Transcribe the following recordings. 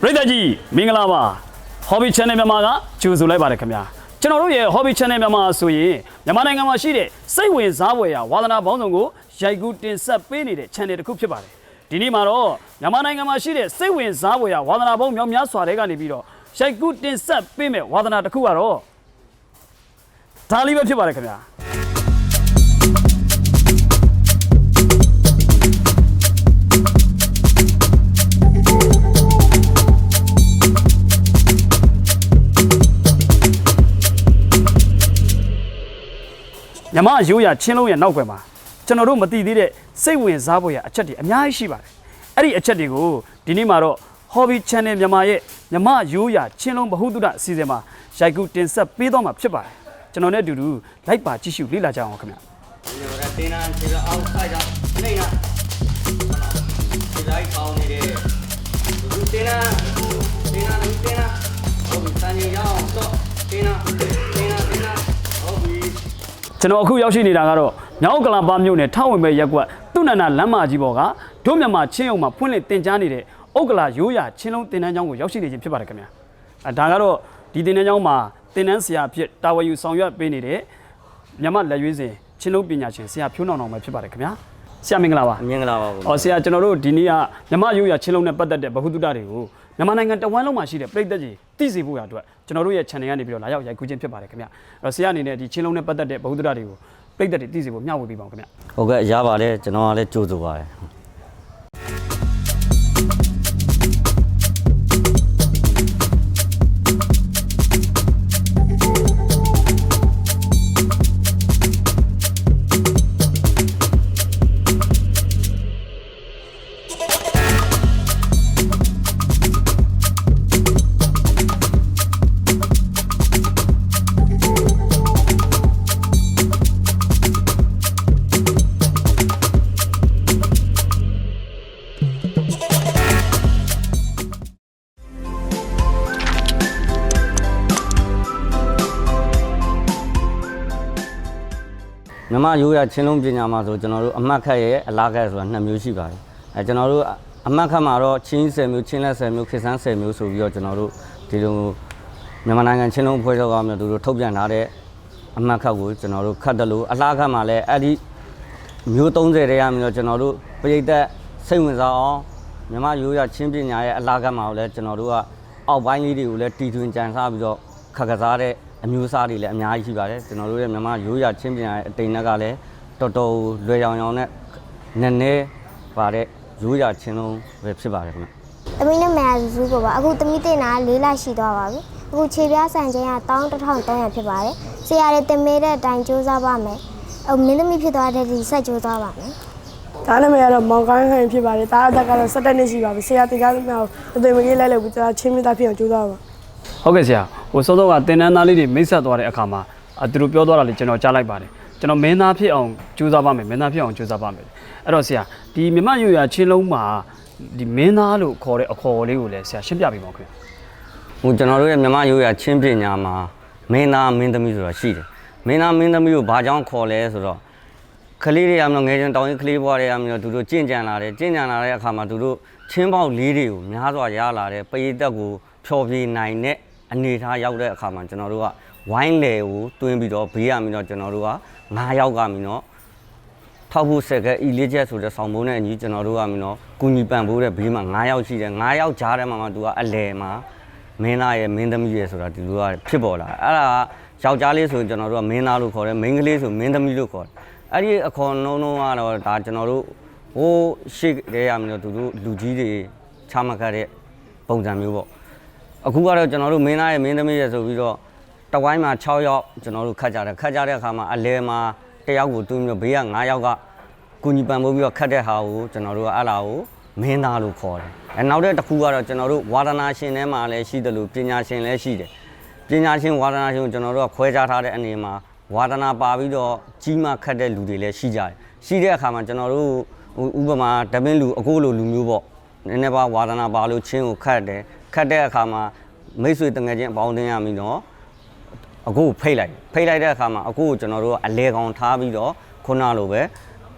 ပရိသတ်ကြီးမင်္ဂလာပါ Hobby Channel မြန်မာကကြိုဆိုလိုက်ပါတယ်ခင်ဗျာကျွန်တော်တို့ရဲ့ Hobby Channel မြန်မာဆိုရင်မြန်မာနိုင်ငံမှာရှိတဲ့စိတ်ဝင်စားဖွယ်ရာဝါသနာပေါင်းစုံကိုရိုက်ကူးတင်ဆက်ပေးနေတဲ့ channel တစ်ခုဖြစ်ပါတယ်ဒီနေ့မှာတော့မြန်မာနိုင်ငံမှာရှိတဲ့စိတ်ဝင်စားဖွယ်ရာဝါသနာပေါင်းမြောက်များစွာတွေကနေပြီးတော့ရိုက်ကူးတင်ဆက်ပေးမဲ့ဝါသနာတစ်ခုကတော့ဒါလေးပဲဖြစ်ပါတယ်ခင်ဗျာ မြမရိုးရာချင်းလုံးရဲ့နောက်ွယ်မှာကျွန်တော်တို့မသိသေးတဲ့စိတ်ဝင်စားဖို့ရအချက်တွေအများကြီးရှိပါတယ်အဲ့ဒီအချက်တွေကိုဒီနေ့မှာတော့ Hobby Channel မြန်မာရဲ့မြမရိုးရာချင်းလုံးဗဟုသုတအစီအစဉ်မှာရိုက်ကူးတင်ဆက်ပေးတော့မှာဖြစ်ပါတယ်ကျွန်တော်နဲ့အတူတူလိုက်ပါကြည့်ရှုလေ့လာကြအောင်ခင်ဗျာဒီလိုကတင်းနာခြေကအောက်ဆိုင်တာနေနာခြေလိုက်ပေါင်းနေတယ်ဒီတင်းနာတင်းနာဒီတင်းနာဟုတ်ပြီတန်ကြီးရအောင်တော့တင်းနာတင်းနာတင်းနာဟုတ်ပြီ ကျွန်တော်အခုရောက်ရှိနေတာကတော့မြောက်ကလာပါမြို့နယ်ထောက်ဝင်ပဲရက်ကွက်သူနန္ဒလမ်းမကြီးပေါ်ကဒုမြန်မာချင်းအောင်မှာဖွင့်လှစ်တင်ကြားနေတဲ့ဥက္ကလာရိုးရာချင်းလုံးတင်တန်းကျောင်းကိုရောက်ရှိနေခြင်းဖြစ်ပါတယ်ခင်ဗျာအဲဒါကတော့ဒီတင်တန်းကျောင်းမှာတင်တန်းဆရာအဖြစ်တာဝန်ယူဆောင်ရွက်ပေးနေတဲ့မြမလက်ရွေးစင်ချင်းလုံးပညာရှင်ဆရာဖြိုးနောင်နောင်ပဲဖြစ်ပါတယ်ခင်ဗျာဆရာမင်္ဂလာပါအမြင်္ဂလာပါဘူး။အော်ဆရာကျွန်တော်တို့ဒီနေ့ကမြမရိုးရာချင်းလုံးနဲ့ပတ်သက်တဲ့ဗဟုသုတတွေကို မြန်မာနိုင်ငံတဝန်းလုံးမှာရှိတဲ့ပြည်သက်ကြီးသိစေဖို့ရအတွက်ကျွန်တော်တို့ရဲ့ channel ကနေပြီးတော့လာရောက်ရိုက်ကူးခြင်းဖြစ်ပါတယ်ခင်ဗျ။အဲ့တော့ဆရာအနေနဲ့ဒီချင်းလုံးနဲ့ပတ်သက်တဲ့ဗဟုသုတတွေကိုပြည်သက်တွေသိစေဖို့မျှဝေပေးပါဦးခင်ဗျ။ဟုတ်ကဲ့ရပါတယ်ကျွန်တော်ကလည်းကြိုးဆိုပါတယ် ရိုးရချင်းလုံးပညာမှာဆိုကျွန်တော်တို့အမှတ်ခတ်ရဲ့အလားခတ်ဆိုတာနှစ်မျိုးရှိပါတယ်အဲကျွန်တော်တို့အမှတ်ခတ်မှာတော့ချင်း10မျိုးချင်းလက်10မျိုးခေတ်ဆန်း10မျိုးဆိုပြီးတော့ကျွန်တော်တို့ဒီလိုမြန်မာနိုင်ငံချင်းလုံးဖွဲ့ချုပ်ကမျိုးတို့ထုတ်ပြန်ထားတဲ့အမှတ်ခတ်ကိုကျွန်တော်တို့ခတ်တယ်လို့အလားခတ်မှာလည်းအဲ့ဒီမျိုး30တည်းရမျိုးတော့ကျွန်တော်တို့ပြိသက်စိတ်ဝင်စားအောင်မြမရိုးရချင်းပညာရဲ့အလားခတ်မှာလည်းကျွန်တော်တို့ကအောက်ပိုင်းလေးတွေကိုလည်းတီထွင်ကြံစားပြီးတော့ခတ်ကစားတဲ့ အမျိုးအစားတွေလည်းအများကြီးရှိပါတယ်ကျွန်တော်တို့ရဲ့မြမရိုးရချင်းပညာရဲ့အတိမ်နက်ကလည်းတော်တော်လွယ်ရောင်ရောင်နဲ့နည်းနည်းပါတဲ့ရိုးရချင်းလုံးပဲဖြစ်ပါတယ်ခင်ဗျ။သမီးနဲ့မယာစုစုကိုပါအခုသမီးတင်တာ၄လရှိသွားပါပြီ။အခုခြေပြားဆန်ချင်းက11300ဖြစ်ပါတယ်။ဆရာတွေတင်မေးတဲ့အတိုင်းစူးစမ်းပါမယ်။အမင်းသမီးဖြစ်သွားတဲ့ဒီဆက်စူးစမ်းပါမယ်ဒါနာမည်ကတော့မောင်ကိုင်းခိုင်ဖြစ်ပါတယ်ဒါအသက်ကတော့17နှစ်ရှိပါပြီဆရာတင်ကားသမားကိုအသွင်မကြီးလိုက်လို့ပြီးတော့ချင်းမြတ်ဖြစ်အောင်ကြိုးစားပါဟုတ်ကဲ့ဆရာ ဟိုစောစောကတင်တန်းသားလေးတွေမိတ်ဆက်သွားတဲ့အခါမှာအသူတို့ပြောသွားတာလေးကျွန်တော်ကြားလိုက်ပါတယ်ကျွန်တော်မင်းသားဖြစ်အောင်ကြိုးစားပါမယ်မင်းသားဖြစ်အောင်ကြိုးစားပါမယ်အဲ့တော့ဆရာဒီမြမရိုးရာချင်းလုံးမှာဒီမင်းသားလို့ခေါ်တဲ့အခေါ်လေးကိုလည်းဆရာရှင်းပြပေးပါဦးခင်ဗျဟိုကျွန်တော်တို့ရဲ့မြမရိုးရချင်းပညာမှာမင်းသားမင်းသမီးဆိုတာရှိတယ်မင်းသားမင်းသမီးကိုဘာကြောင့်ခေါ်လဲဆိုတော့ကလေးတွေအမျိုးငယ်ချင်းတောင်ရင်ကလေးဘွားတွေအမျိုးသူတို့ကြင့်ကြံလာတယ်ကြင့်ကြံလာတဲ့အခါမှာသူတို့ချင်းပေါက်လေးတွေကိုများစွာရလာတယ်ပရိသတ်ကိုဖျော်ဖြေနိုင်တဲ့ အနေအထားရောက်တဲ့အခါမှာကျွန်တော်တို့ကဝိုင်းလေကိုတွင်းပြီးတော့ဘေးရမီတော့ကျွန်တော်တို့က9ယောက်ကမီတော့ထောက်ဖို့ဆက်ကဤလေးချက်ဆိုတဲ့ဆောင်မုန်းနဲ့အညီကျွန်တော်တို့ကမင်းတော့ကုညီပံ့ပိုးတဲ့ဘေးမှာ9ယောက်ရှိတယ်9ယောက်ကြားထဲမှာမှသူကအလဲမှာမင်းသားရဲ့မင်းသမီးရဲ့ဆိုတာဒီလိုကဖြစ်ပေါ်လာအဲ့ဒါကယောက်ျားလေးဆိုရင်ကျွန်တော်တို့ကမင်းသားလို့ခေါ်တယ်မိန်းကလေးဆိုမင်းသမီးလို့ခေါ်တယ်အဲ့ဒီအခေါ်နှုံးနှုံးကတော့ဒါကျွန်တော်တို့ဟိုးရှိတဲ့ရမင်းတော့သူတို့လူကြီးတွေချမှတ်ခဲ့တဲ့ပုံစံမျိုးပေါ့ အခုကတော့ကျွန်တော်တို့မင်းသားရဲ့မင်းသမီးရဲ့ဆိုပြီးတော့တဝိုင်းမှာ6ယောက်ကျွန်တော်တို့ခတ်ကြတယ်ခတ်ကြတဲ့အခါမှာအလဲမှာတယောက်ကိုတွင်းပြီးတော့ဘေးက9ယောက်ကကုညီပံ့ပိုးပြီးတော့ခတ်တဲ့ဟာကိုကျွန်တော်တို့ကအဲ့လာကိုမင်းသားလို့ခေါ်တယ်အဲနောက်တဲ့တစ်ခုကတော့ကျွန်တော်တို့ဝါဒနာရှင်ထဲမှာလည်းရှိတယ်လို့ပညာရှင်လည်းရှိတယ်ပညာရှင်ဝါဒနာရှင်ကိုကျွန်တော်တို့ကခွဲခြားထားတဲ့အနေမှာဝါဒနာပါပြီးတော့ကြီးမားခတ်တဲ့လူတွေလည်းရှိကြတယ်ရှိတဲ့အခါမှာကျွန်တော်တို့ဟိုဥပမာတပင်းလူအကိုလိုလူမျိုးပေါ့နည်းနည်းပါဝါဒနာပါလို့ချင်းကိုခတ်တယ် ခတ်တဲ့အခါမှာမိတ်ဆွေတငယ်ချင်းအပေါင်းအသင်းရမည်နော်အကိုကိုဖိတ်လိုက်ဖိတ်လိုက်တဲ့အခါမှာအကိုကိုကျွန်တော်တို့ကအလဲကောင်ထားပြီးတော့ခုနလိုပဲ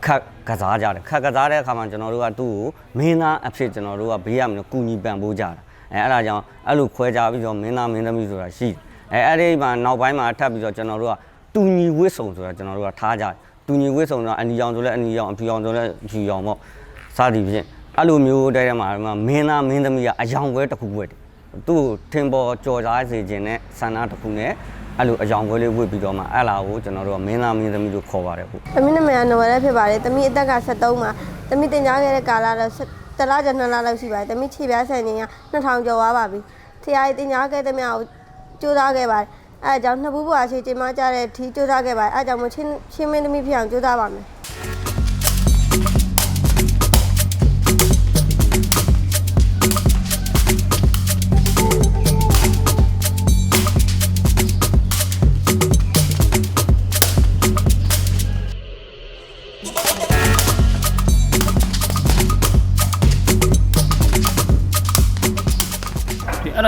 ခက်ကစားကြတယ်ခက်ကစားတဲ့အခါမှာကျွန်တော်တို့ကသူ့ကိုမင်းသားအဖြစ်ကျွန်တော်တို့ကဘေးရမလို့ကုညီပံ့ပိုးကြတာအဲအဲ့ဒါကြောင့်အဲ့လိုခွဲခြားပြီးတော့မင်းသားမင်းသမီးဆိုတာရှိတယ်အဲအဲ့ဒီမှာနောက်ပိုင်းမှာထပ်ပြီးတော့ကျွန်တော်တို့ကတူညီဝစ်ဆုံဆိုတာကျွန်တော်တို့ကထားကြတယ်တူညီဝစ်ဆုံတော့အနီရောင်ဆိုလဲအနီရောင်အဖြူရောင်ဆိုလဲအဖြူရောင်ပေါ့စသည်ဖြင့် အဲ့လိုမျိုးတဲထဲမှာမင်းသားမင်းသမီးကအယောင်ပွဲတစ်ခုဝက်တယ်သူ့ကိုထင်ပေါ်ကြော်ကြားစေခြင်းနဲ့ဆန္ဒတစ်ခုနဲ့အဲ့လိုအယောင်ခွဲလေးဝစ်ပြီးတော့မှအဲ့လာကိုကျွန်တော်တို့ကမင်းသားမင်းသမီးလို့ခေါ်ပါတယ်ဟုတ်။သမီးနာမည်ကနော်ဝဲဖြစ်ပါတယ်။သမီးအသက်က73မှာ။သမီးတင်ကြားခဲ့တဲ့ကာလတော့တလားကျော်နှစ်လလောက်ရှိပါတယ်။သမီးခြေပြားဆန်ခြင်းက2000ကျော်သွားပါပြီ။ဆရာကြီးတင်ကြားခဲ့တဲ့မြောက်ကြိုးစားခဲ့ပါတယ်။အဲအကြောင်းနှစ်ဘူးဘွားရှိချိန်မှကြတဲ့ထီးကြိုးစားခဲ့ပါတယ်။အဲအကြောင့်မချင်းချင်းမင်းသမီးဖြစ်အောင်ကြိုးစားပါမယ်။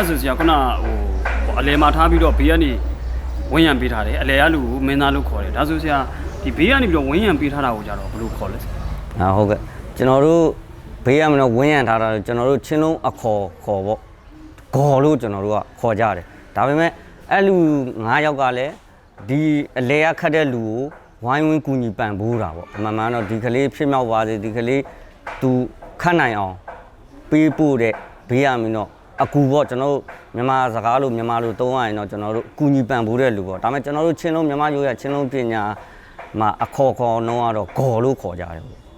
ဒီအဲ့ဒါဆိုဆရာခုနဟိုအလဲမှာထားပြီးတော့ဘေးကနေဝင်းရံပေးထားတယ်အလဲရလူကိုမင်းသားလို့ခေါ်တယ်ဒါဆိုဆရာဒီဘေးကနေပြီးတော့ဝင်းရံပေးထားတာကိုကြတော့ဘယ်လိုခေါ်လဲဆရာအာဟုတ်ကဲ့ကျွန်တော်တို့ဘေးရမလို့ဝင်းရံထားတာကျွန်တော်တို့ချင်းလုံးအခေါ်ခေါ်ပေါ့ဂေါ်လို့ကျွန်တော်တို့ကခေါ်ကြတယ်ဒါပေမဲ့အဲ့လူ9ယောက်ကလည်းဒီအလဲရခတ်တဲ့လူကိုဝိုင်းဝန်းကူညီပံ့ပိုးတာပေါ့အမှန်မှန်တော့ဒီကလေးဖြစ်မြောက်ပါစေဒီကလေးသူခတ်နိုင်အောင်ပေးပို့တဲ့ဘေးရမင်းတော့ အကူပေါ့ကျွန်တော်တို့မြန်မာစကားလို့မြန်မာလို့သုံးရရင်တော့ကျွန်တော်တို့ကူညီပံ့ပိုးတဲ့လူပေါ့ဒါပေမဲ့ကျွန်တော်တို့ချင်းလုံးမြန်မာရိုးရချင်းလုံးပညာမှာအခေါ်ခေါ်နှုံးကတော့ဂေါ်လို့ခေါ်ကြတယ်ပေါ့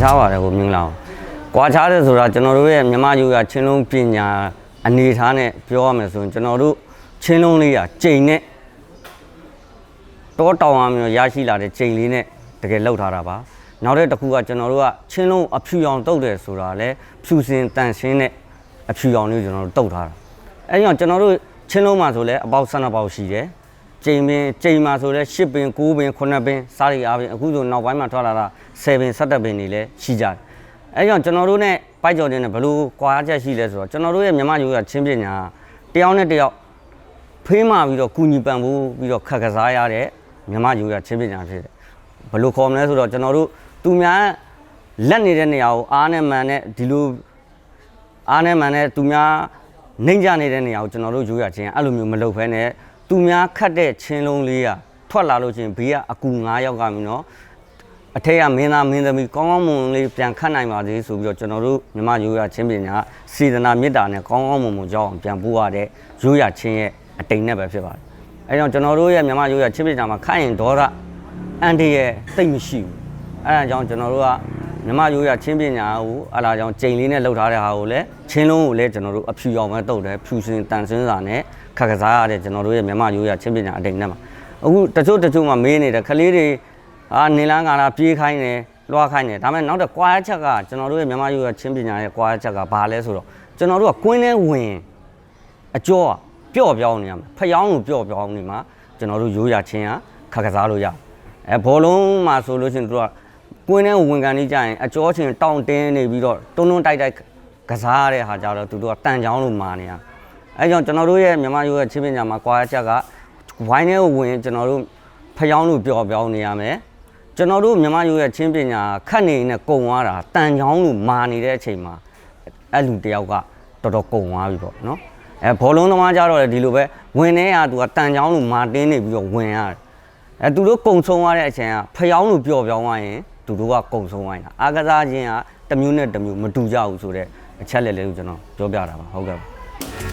ခြားပါတယ်ကိုမင်္ဂလာပါကွာခြားတယ်ဆိုတာကျွန်တော်တို့ရဲ့မြန်မာယူရချင်းလုံးပညာအနေထားနဲ့ပြောရမယ်ဆိုရင်ကျွန်တော်တို့ချင်းလုံးလေးကကြိမ်နဲ့တောတောင်အောင်မျိုးရရှိလာတဲ့ကြိမ်လေးနဲ့တကယ်လောက်ထားတာပါနောက်တဲ့တစ်ခုကကျွန်တော်တို့ကချင်းလုံးအဖြူရောင်တုတ်တယ်ဆိုတာလဲဖြူစင်တန်ရှင်းတဲ့အဖြူရောင်လေးကိုကျွန်တော်တို့တုတ်ထားတာအဲဒီတော့ကျွန်တော်တို့ချင်းလုံးမှာဆိုလဲအပေါက်12ပေါက်ရှိတယ် ကျိန်ပင်ကျိန်မှာဆိုလဲ10ပင်9ပင်9ပင်စားရီအားပင်အခုဆိုနောက်ပိုင်းမှာထွက်လာတာ7ပင်17ပင်တွေလည်းရှိကြတယ်အဲကြောင့်ကျွန်တော်တို့ ਨੇ ပိုက်ကြော်တင်နဲ့ဘယ်လိုကွာချက်ရှိလဲဆိုတော့ကျွန်တော်တို့ရဲ့မြန်မာရိုးရချင်းပညာတယောက်နဲ့တယောက်ဖေးမှပြီးတော့ကုညီပံပိုးပြီးတော့ခက်ကစားရတဲ့မြန်မာရိုးရချင်းပညာဖြစ်တယ်ဘယ်လိုခေါ်မလဲဆိုတော့ကျွန်တော်တို့သူများလက်နေတဲ့နေရာကိုအားနဲ့မှန်နဲ့ဒီလိုအားနဲ့မှန်နဲ့သူများနှိမ့်ကြနေတဲ့နေရာကိုကျွန်တော်တို့ရိုးရချင်းအဲ့လိုမျိုးမလုပ်ဖဲနဲ့ သူများခတ်တဲ့ချင်းလုံးလေးကထွက်လာလို့ချင်းဘေးကအကူ9ယောက်ကမြင်တော့အထက်ကမင်းသားမင်းသမီးကောင်းကောင်းမွန်မွန်လေးပြန်ခတ်နိုင်ပါသေးဆိုပြီးတော့ကျွန်တော်တို့မြမရိုးရချင်းပညာစေတနာမေတ္တာနဲ့ကောင်းကောင်းမွန်မွန်ကြောင်းအောင်ပြန်ပို့ရတဲ့ရိုးရချင်းရဲ့အတိမ်နဲ့ပဲဖြစ်ပါတယ်အဲကြောင့်ကျွန်တော်တို့ရဲ့မြမရိုးရချင်းပညာမှာခတ်ရင်ဒေါရအန်တီရဲ့တိတ်မရှိဘူးအဲဒါကြောင့်ကျွန်တော်တို့ကမြမရိုးရချင်းပညာကိုအလားကြောင့်ကြိမ်လေးနဲ့လှုပ်ထားတဲ့ဟာကိုလည်းချင်းလုံးကိုလည်းကျွန်တော်တို့အဖြူရောင်ပဲတုတ်တယ်ဖြူစင်တန်ဆင်းစာနဲ့ ခက်ကစားရတဲ့ကျွန်တော်တို့ရဲ့မြမရိုးရချင်းပညာအတိမ်နဲ့မှာအခုတချို့တချို့မှမေးနေတဲ့ခလေးတွေအာနေလန်းကာလာပြေးခိုင်းတယ်လွှားခိုင်းတယ်ဒါပေမဲ့နောက်တော့ကွာချက်ကကျွန်တော်တို့ရဲ့မြမရိုးရချင်းပညာရဲ့ကွာချက်ကဘာလဲဆိုတော့ကျွန်တော်တို့ကကွင်းထဲဝင်အကျော်ကပျော့ပြောင်းနေရမှာဖျောင်းလို့ပျော့ပြောင်းနေမှာကျွန်တော်တို့ရိုးရချင်းကခက်ကစားလို့ရအဲဘောလုံးမှာဆိုလို့ရှိရင်တို့ကကွင်းထဲကိုဝင်ကန်နေကြရင်အကျော်ချင်းတောင့်တင်းနေပြီးတော့တွန်းတွန်းတိုက်တိုက်ကစားရတဲ့ဟာကြတော့သူတို့ကတန်ချောင်းလို့မာနေရ အဲကြောင့်ကျွန်တော်တို့ရဲ့မြန်မာရိုးရဲ့ချင်းပညာမှာကွာချက်ကဝိုင်းထဲကိုဝင်ကျွန်တော်တို့ဖျောင်းလို့ပျော်ပြောင်းနေရမယ်ကျွန်တော်တို့မြန်မာရိုးရဲ့ချင်းပညာခတ်နေနဲ့ကုံသွားတာတန်ချောင်းလို့မာနေတဲ့အချိန်မှာအဲ့လူတယောက်ကတော်တော်ကုန်သွားပြီပေါ့နော်အဲဘောလုံးသမားကြတော့လေဒီလိုပဲဝင်နေရသူကတန်ချောင်းလိုမာတင်းနေပြီးတော့ဝင်ရတယ်အဲသူတို့ကုံဆုံးသွားတဲ့အချိန်ကဖျောင်းလိုပျော့ပြောင်းသွားရင်သူတို့ကကုံဆုံးသွားရင်အာကစားခြင်းကတစ်မျိုးနဲ့တစ်မျိုးမတူကြဘူးဆိုတော့အချက်လက်လေးကိုကျွန်တော်ပြောပြတာပါဟုတ်ကဲ့ပါ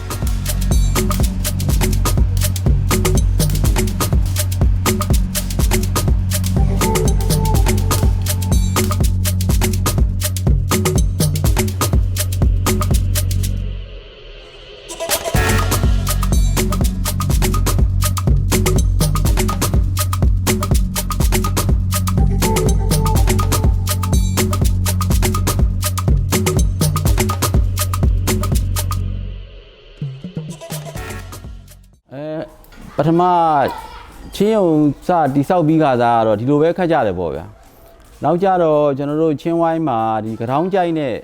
ထမချင်းုံစတိဆောက်ပြီးခါစားကတော့ဒီလိုပဲခတ်ကြတယ်ပေါ့ဗျာနောက်ကြတော့ကျွန်တော်တို့ချင်းဝိုင်းမှာဒီကထောင်းကြိုက်နဲ့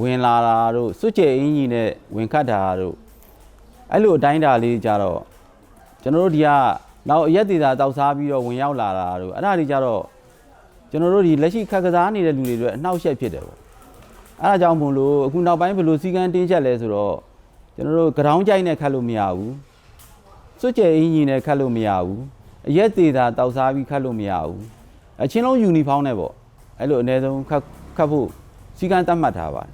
ဝင်လာတာတို့စွတ်ကျဲအင်းကြီးနဲ့ဝင်ခတ်တာတို့အဲ့လိုအတိုင်းတာလေးကြတော့ကျွန်တော်တို့ဒီကနောက်အရက်သေးတာတောက်စားပြီးတော့ဝင်ရောက်လာတာတို့အဲ့ဒါတွေကြတော့ကျွန်တော်တို့ဒီလက်ရှိခက်ကစားနေတဲ့လူတွေတွေအနှောက်အယှက်ဖြစ်တယ်ပေါ့အဲ့ဒါကြောင့်မို့လို့အခုနောက်ပိုင်းဘယ်လိုစီကံတင်းချက်လဲဆိုတော့ကျွန်တော်တို့ကထောင်းကြိုက်နဲ့ခတ်လို့မရဘူး စွတ်ကြဲအင်းကြီးနဲ့ခတ်လို့မရဘူးအရက်သေးတာတောက်စားပြီးခတ်လို့မရဘူးအချင်းလုံးယူနီဖောင်းနဲ့ပေါ့အဲ့လိုအနည်းဆုံးခတ်ခတ်ဖို့စီကံတတ်မှတ်ထားပါတယ်